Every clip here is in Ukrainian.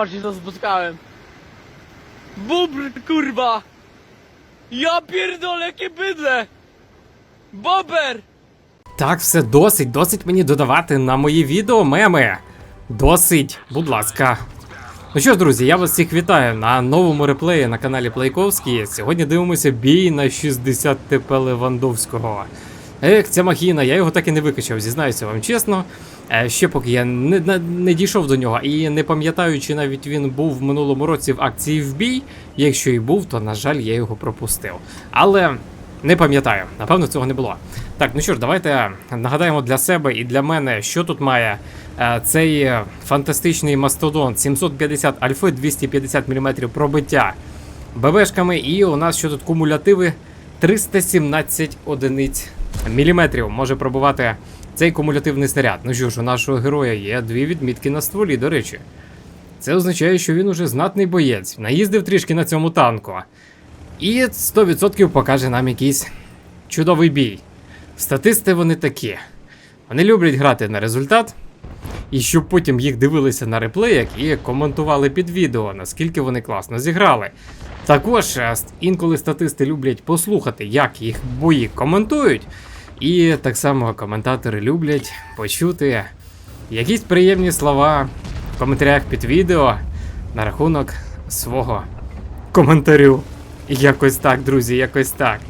bardziej to spotkałem. Bubr, kurwa! Ja pierdolę, jakie bydle! Bober! Так, все досить, досить мені додавати на мої відео меми. Досить, будь ласка. Ну що ж, друзі, я вас всіх вітаю на новому реплеї на каналі Плейковський. Сьогодні дивимося бій на 60 ТП Левандовського. Ех, ця махіна, я його так і не викачав, зізнаюся вам чесно. Е, Ще поки я не, не, не дійшов до нього і не пам'ятаю, чи навіть він був в минулому році в акції в бій. Якщо і був, то на жаль, я його пропустив. Але не пам'ятаю, напевно, цього не було. Так, ну що ж, давайте нагадаємо для себе і для мене, що тут має е, цей фантастичний мастодон 750 альфи, 250 мм пробиття ББшками, і у нас що тут кумулятиви 317 одиниць міліметрів може пробувати цей кумулятивний снаряд. Ну що ж, у нашого героя є дві відмітки на стволі, до речі. Це означає, що він уже знатний боєць, наїздив трішки на цьому танку. І 100% покаже нам якийсь чудовий бій. Статисти вони такі. Вони люблять грати на результат, і щоб потім їх дивилися на реплеях і коментували під відео, наскільки вони класно зіграли. Також е, інколи статисти люблять послухати, як їх бої коментують. І так само коментатори люблять почути якісь приємні слова в коментарях під відео на рахунок свого коментарю. Якось так, друзі, якось так.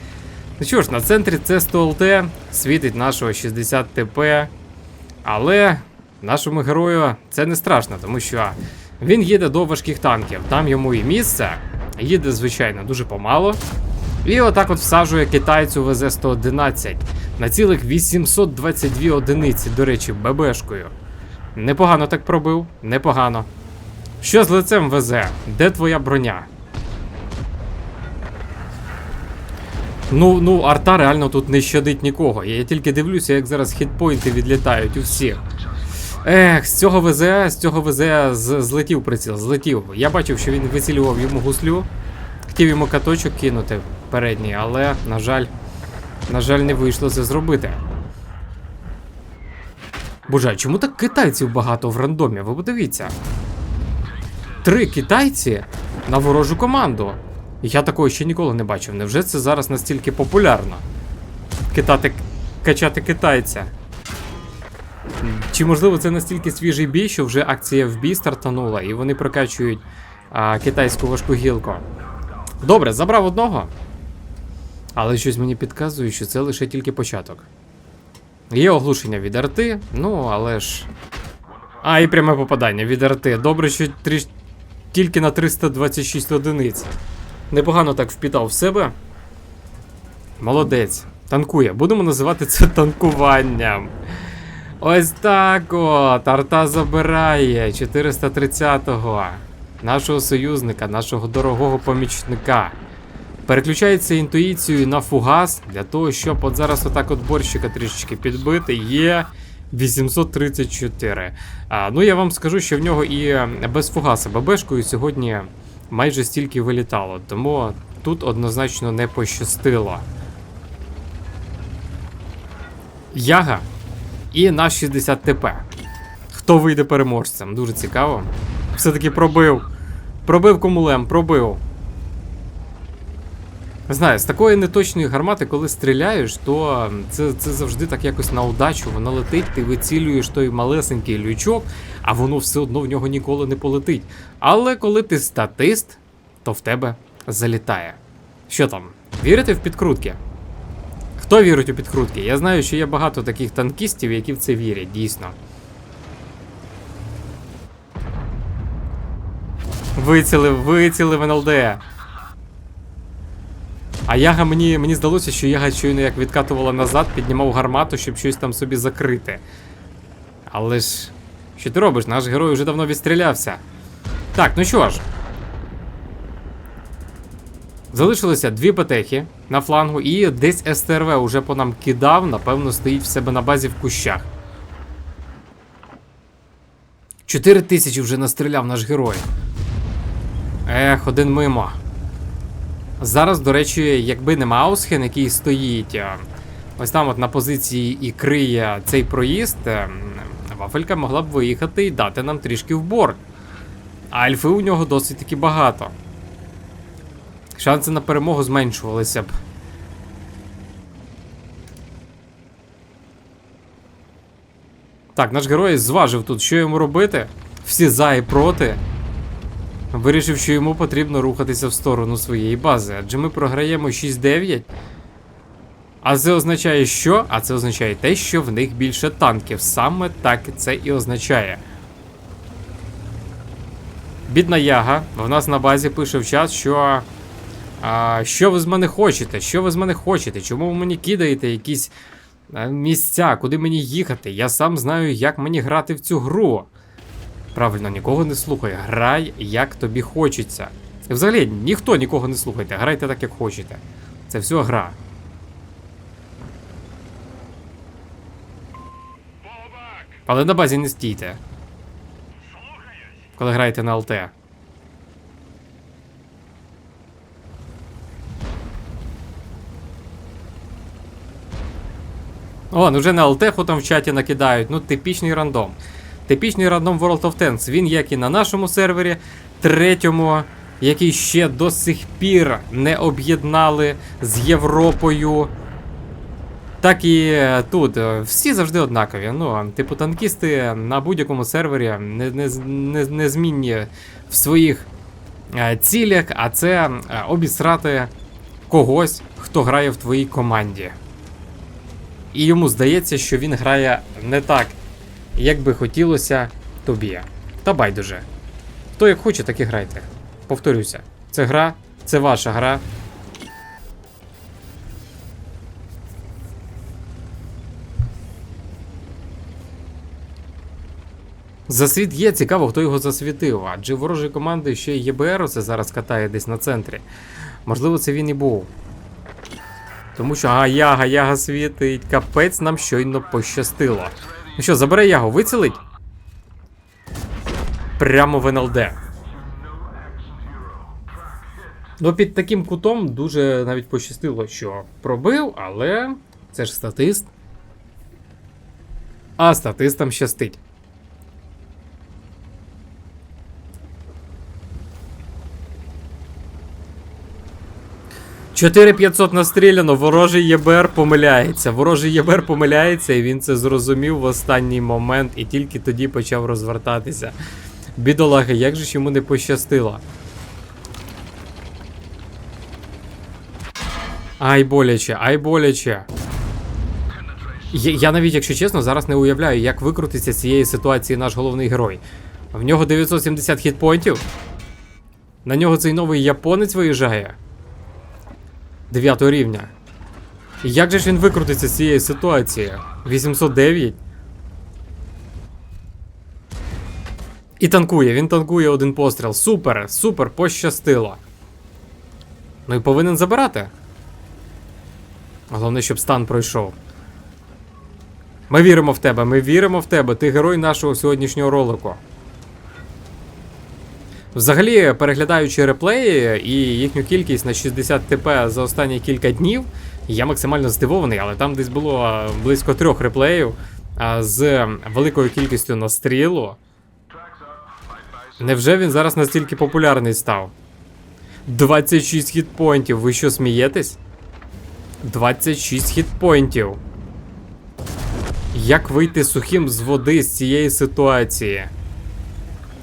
Ну що ж, на центрі це 100 ЛТ, світить нашого 60 ТП. Але нашому герою це не страшно, тому що він їде до важких танків. Там йому і місце. Їде, звичайно, дуже помало. І отак от всаджує китайцю ВЗ-111 на цілих 822 одиниці, до речі, ББшкою. Непогано так пробив, непогано. Що з лицем ВЗ? Де твоя броня? Ну, ну, арта реально тут не щадить нікого. Я тільки дивлюся, як зараз хітпойнти відлітають у всіх. Ех, з цього ВЗ, з цього ВЗ злетів приціл, злетів. Я бачив, що він вицілював йому гуслю. Хотів йому каточок кинути передній, але, на жаль, на жаль, не вийшло це зробити. Боже, чому так китайців багато в рандомі? Ви подивіться. Три китайці на ворожу команду. Я такого ще ніколи не бачив. Невже це зараз настільки популярно? Китати, качати китайця. Чи можливо це настільки свіжий бій, що вже акція в бій стартанула і вони прокачують а, китайську важку гілку? Добре, забрав одного. Але щось мені підказує, що це лише тільки початок. Є оглушення від арти, ну але ж. А, і пряме попадання від арти. Добре, що тріш... тільки на 326 одиниць. Непогано так впітав в себе. Молодець. Танкує. Будемо називати це танкуванням. Ось так от. Арта забирає 430-го. Нашого союзника, нашого дорогого помічника. Переключається інтуїцією на фугас для того, щоб от зараз отак от борщика трішечки підбити. Є 834. А, ну я вам скажу, що в нього і без фугаса ББшкою сьогодні майже стільки вилітало, тому тут однозначно не пощастило. Яга і наш 60 ТП. Хто вийде переможцем? Дуже цікаво. Все-таки пробив. Пробив комулем, пробив. Знаю, з такої неточної гармати, коли стріляєш, то це, це завжди так якось на удачу. Воно летить, ти вицілюєш той малесенький лючок, а воно все одно в нього ніколи не полетить. Але коли ти статист, то в тебе залітає. Що там? Вірите в підкрутки? Хто вірить у підкрутки? Я знаю, що є багато таких танкістів, які в це вірять, дійсно. Вицілив, вицілив НЛД. А Яга мені, мені здалося, що Яга щойно як відкатувала назад, піднімав гармату, щоб щось там собі закрити. Але ж. Що ти робиш? Наш герой вже давно відстрілявся. Так, ну що ж. Залишилося дві петехи на флангу, і десь СТРВ уже по нам кидав, напевно, стоїть в себе на базі в кущах. 4 тисячі вже настріляв наш герой. Ех, один мимо. Зараз, до речі, якби не Маусхен, який стоїть ось там от на позиції і криє цей проїзд, ем, Вафелька могла б виїхати і дати нам трішки в борт. а альфи у нього досить таки багато. Шанси на перемогу зменшувалися б. Так, наш герой зважив тут, що йому робити. Всі за і проти. Вирішив, що йому потрібно рухатися в сторону своєї бази, адже ми програємо 6-9. А це означає що? А це означає те, що в них більше танків. Саме так це і означає. Бідна Яга в нас на базі пише в чат, що. А, що ви з мене хочете? Що ви з мене хочете? Чому ви мені кидаєте якісь місця, куди мені їхати? Я сам знаю, як мені грати в цю гру. Правильно, нікого не слухай. Грай, як тобі хочеться. Взагалі, ніхто нікого не слухайте, грайте так, як хочете. Це все гра. Але на базі не стійте. Коли граєте на ЛТ. О, ну вже на ЛТ там в чаті накидають. Ну, типічний рандом. Типічний рандом World of Tanks. Він як і на нашому сервері, третьому, який ще до сих пір не об'єднали з Європою. Так і е, тут. Е, Всі завжди однакові. Ну, типу, танкісти на будь-якому сервері не, не, не, в своїх е, цілях, а це обісрати когось, хто грає в твоїй команді. І йому здається, що він грає не так, як би хотілося тобі. Та байдуже. Хто як хоче, так і грайте. Повторюся, це гра, це ваша гра. Засвіт є, цікаво, хто його засвітив. Адже ворожої команди ще й ЄБР це зараз катає десь на центрі. Можливо, це він і був. Тому що ага, яга світить. Капець нам щойно пощастило. Ну що, забере ягу, вицілить? Прямо в НЛД. Ну, під таким кутом дуже навіть пощастило, що пробив, але це ж статист. А статистам щастить. Чотири 500 настріляно, ворожий ЄБР помиляється. Ворожий ЄБР помиляється, і він це зрозумів в останній момент і тільки тоді почав розвертатися. Бідолаги, як же ж йому не пощастило. Ай боляче, ай боляче. Я, я навіть, якщо чесно, зараз не уявляю, як викрутиться з цієї ситуації наш головний герой. В нього 970 хітпоінтів. На нього цей новий японець виїжджає. 9 рівня. Як же ж він викрутиться з цієї ситуації? 809. І танкує, він танкує один постріл. Супер, супер, пощастило. Ну і повинен забирати. Головне, щоб стан пройшов. Ми віримо в тебе, ми віримо в тебе. Ти герой нашого сьогоднішнього ролику. Взагалі, переглядаючи реплеї і їхню кількість на 60 ТП за останні кілька днів, я максимально здивований, але там десь було близько трьох реплеїв з великою кількістю настрілу. Невже він зараз настільки популярний став? 26 хітпоінтів. Ви що смієтесь? 26 хітпоінтів. Як вийти сухим з води з цієї ситуації?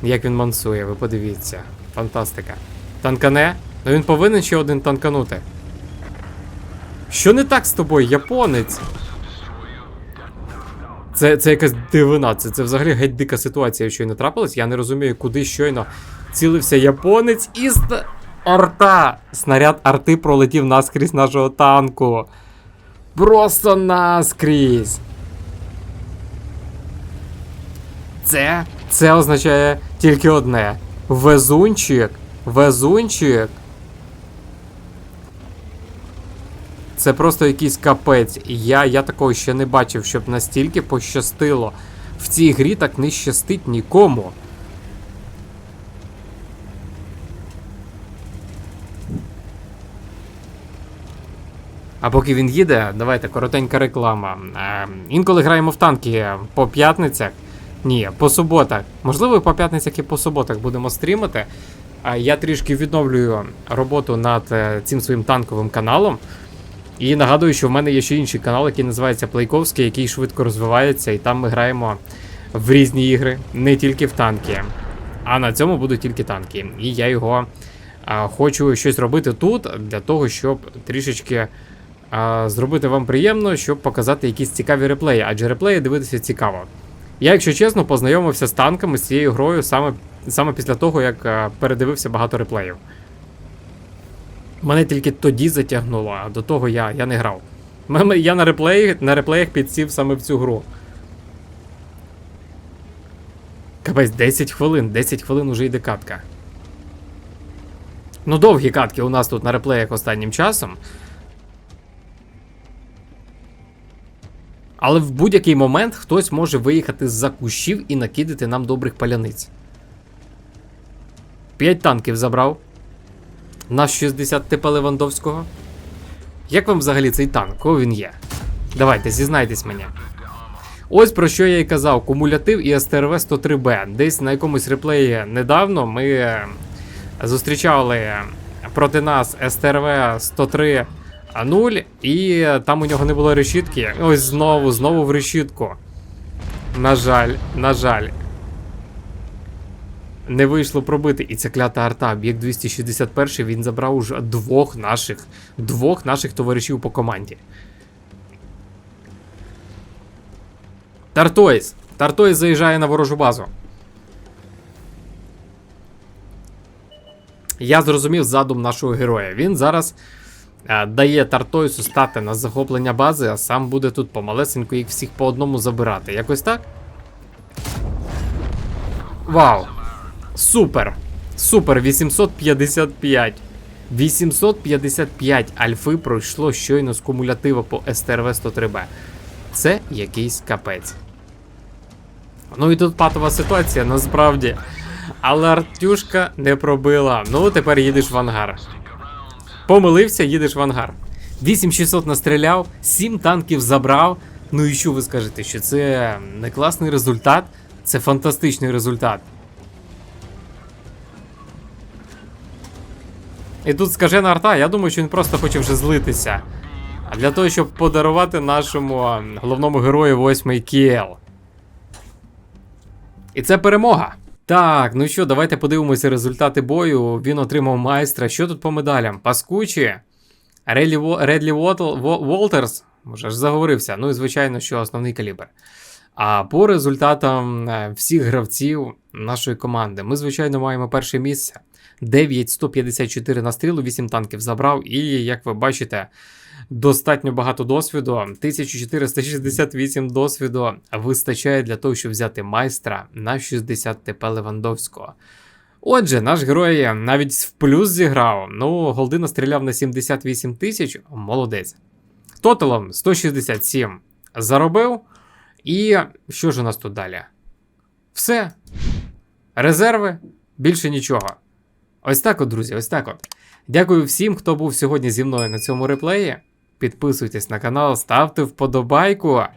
Як він мансує, ви подивіться. Фантастика. Танкане? Ну він повинен ще один танканути. Що не так з тобою, японець? Це, це якась дивина, це, це взагалі геть дика ситуація, що й не трапилась. Я не розумію, куди щойно цілився японець із арта. Снаряд арти пролетів наскрізь нашого танку. Просто наскрізь. Це, це означає тільки одне: везунчик, везунчик. Це просто якийсь капець. Я, я такого ще не бачив, щоб настільки пощастило. В цій грі так не щастить нікому. А поки він їде, давайте коротенька реклама. Е, інколи граємо в танки по п'ятницях. Ні, по суботах. Можливо, по п'ятницях і по суботах будемо стрімити. Я трішки відновлюю роботу над е, цим своїм танковим каналом. І нагадую, що в мене є ще інший канал, який називається Плейковський, який швидко розвивається, і там ми граємо в різні ігри, не тільки в танки. А на цьому будуть тільки танки. І я його а, хочу щось робити тут для того, щоб трішечки а, зробити вам приємно, щоб показати якісь цікаві реплеї, адже реплеї дивитися цікаво. Я, якщо чесно, познайомився з танками з цією грою саме, саме після того, як передивився багато реплеїв. Мене тільки тоді затягнуло, а до того я, я не грав. Я на, реплеї, на реплеях підсів саме в цю гру. Капець, 10 хвилин, 10 хвилин уже йде катка. Ну, довгі катки у нас тут на реплеях останнім часом. Але в будь-який момент хтось може виїхати з-за кущів і накидати нам добрих паляниць. 5 танків забрав. Наш 60 типа Левандовського. Як вам взагалі цей танк? Кого він є? Давайте, зізнайтесь мені. Ось про що я і казав: кумулятив і СТРВ 103Б. Десь на якомусь реплеї недавно ми е, зустрічали проти нас СТРВ 103 0 і там у нього не було решітки. Ось знову, знову в решітку. На жаль, на жаль. Не вийшло пробити. І ця клята арта, об'єкт 261 він забрав уже двох наших, двох наших товаришів по команді. Тартойс. Тартойс заїжджає на ворожу базу. Я зрозумів задум нашого героя. Він зараз дає Тартойсу стати на захоплення бази, а сам буде тут помалесенько їх всіх по одному забирати. Якось так? Вау! Супер! Супер! 855. 855 альфи пройшло щойно з кумулятива по СТРВ 103Б. Це якийсь капець. Ну і тут патова ситуація, насправді. Але Артюшка не пробила. Ну, тепер їдеш в ангар. Помилився, їдеш в ангар. 8600 настріляв, 7 танків забрав. Ну і що ви скажете, що це не класний результат? Це фантастичний результат. І тут скажена арта, я думаю, що він просто хоче вже злитися. А для того, щоб подарувати нашому головному герою 8 кіл. І це перемога. Так, ну що, давайте подивимося результати бою. Він отримав майстра. Що тут по медалям? Паскучі. Редлі, Редлі Волтерс. Може ж заговорився. Ну і звичайно, що основний калібр. А по результатам е, всіх гравців нашої команди, ми, звичайно, маємо перше місце. 9154 настрілу, 8 танків забрав, і, як ви бачите, достатньо багато досвіду. 1468 досвіду вистачає для того, щоб взяти майстра на 60 ТП Левандовського. Отже, наш герой навіть в плюс зіграв. Ну, голди настріляв на 78 тисяч, молодець. Тоталом 167 заробив. І що ж у нас тут далі? Все. Резерви, більше нічого. Ось так от, друзі, ось так от. Дякую всім, хто був сьогодні зі мною на цьому реплеї. Підписуйтесь на канал, ставте вподобайку